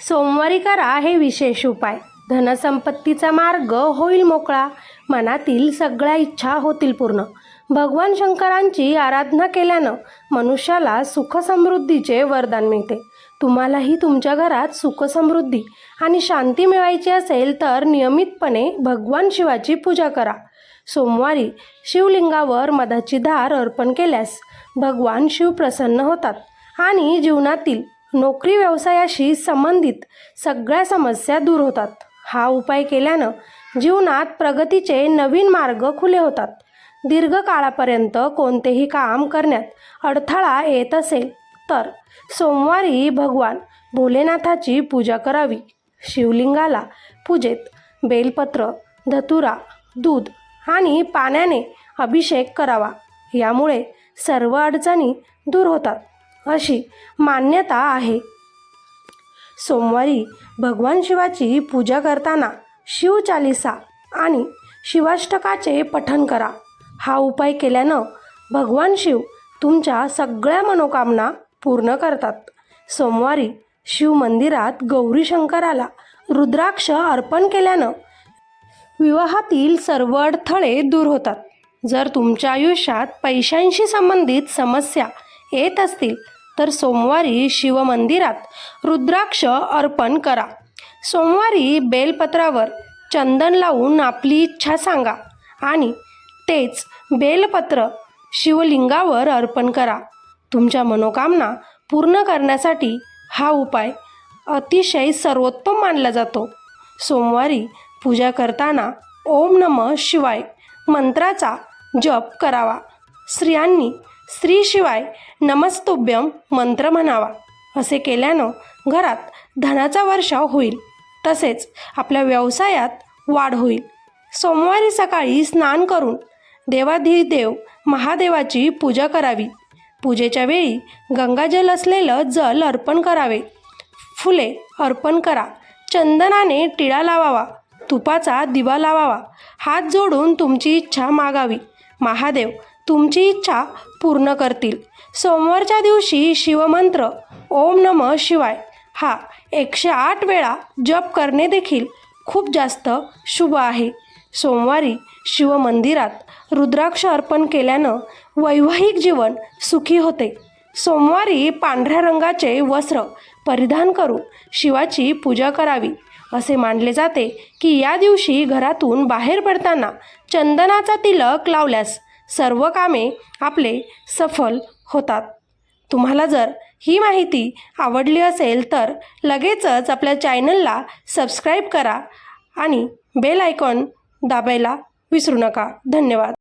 सोमवारी करा हे विशेष उपाय. धनसंपत्तीचा मार्ग होईल मोकळा मनातील सगळ्या इच्छा होतील पूर्ण. भगवान शंकरांची आराधना केल्यानं मनुष्याला सुखसमृद्धीचे वरदान मिळते. तुम्हालाही तुमच्या घरात सुखसमृद्धी आणि शांती मिळवायची असेल तर नियमितपणे भगवान शिवाची पूजा करा. सोमवारी शिवलिंगावर मधाची धार अर्पण केल्यास भगवान शिव प्रसन्न होतात आणि जीवनातील नोकरी व्यवसायाशी संबंधित सगळ्या समस्या दूर होतात. हा उपाय केल्यानं जीवनात प्रगतीचे नवीन मार्ग खुले होतात. दीर्घकाळापर्यंत कोणतेही काम करण्यात अडथळा येत असेल तर सोमवारी भगवान भोलेनाथाची पूजा करावी. शिवलिंगाला पूजेत बेलपत्र धतुरा दूध आणि पाण्याने अभिषेक करावा. यामुळे सर्व अडचणी दूर होतात. अशी मान्यता आहे. सोमवारी भगवान शिवाची पूजा करताना शिवचालिसा आणि शिवाष्टकाचे पठण करा. हा उपाय केल्यानं भगवान शिव तुमच्या सगळ्या मनोकामना पूर्ण करतात. सोमवारी शिव मंदिरात गौरी शंकराला रुद्राक्ष अर्पण केल्यानं विवाहातील सर्व अडथळे दूर होतात. जर तुमच्या आयुष्यात पैशांशी संबंधित समस्या येत असतील तर सोमवारी शिवमंदिरात रुद्राक्ष अर्पण करा. सोमवारी बेलपत्रावर चंदन लावून आपली इच्छा सांगा आणि तेच बेलपत्र शिवलिंगावर अर्पण करा. तुमच्या मनोकामना पूर्ण करण्यासाठी हा उपाय अतिशय सर्वोत्तम मानला जातो. सोमवारी पूजा करताना ओम नम शिवाय मंत्राचा जप करावा. स्त्रियांनी स्त्रीशिवाय नमस्तुभ्यम मंत्र म्हणावा. असे केल्यानं घरात धनाचा वर्षाव होईल. तसेच आपल्या व्यवसायात वाढ होईल. सोमवारी सकाळी स्नान करून देवाधिदेव महादेवाची पूजा करावी. पूजेच्या वेळी गंगाजल असलेलं जल अर्पण करावे. फुले अर्पण करा. चंदनाने टिळा लावावा. तुपाचा दिवा लावावा. हात जोडून तुमची इच्छा मागावी. महादेव तुमची इच्छा पूर्ण करतील. सोमवारच्या दिवशी शिवमंत्र ओम नम शिवाय हा एकशे आठ वेळा जप करणे देखील खूप जास्त शुभ आहे. सोमवारी शिवमंदिरात रुद्राक्ष अर्पण केल्यानं वैवाहिक जीवन सुखी होते. सोमवारी पांढऱ्या रंगाचे वस्त्र परिधान करून शिवाची पूजा करावी असे मानले जाते की या दिवशी घरातून बाहेर पडताना चंदनाचा तिलक लावल्यास सर्व कामे आपले सफल होतात. तुम्हाला जर ही माहिती आवडली असेल तर लगेचच आपल्या चॅनलला सबस्क्राईब करा आणि बेल आयकॉन दाबायला विसरू नका. धन्यवाद.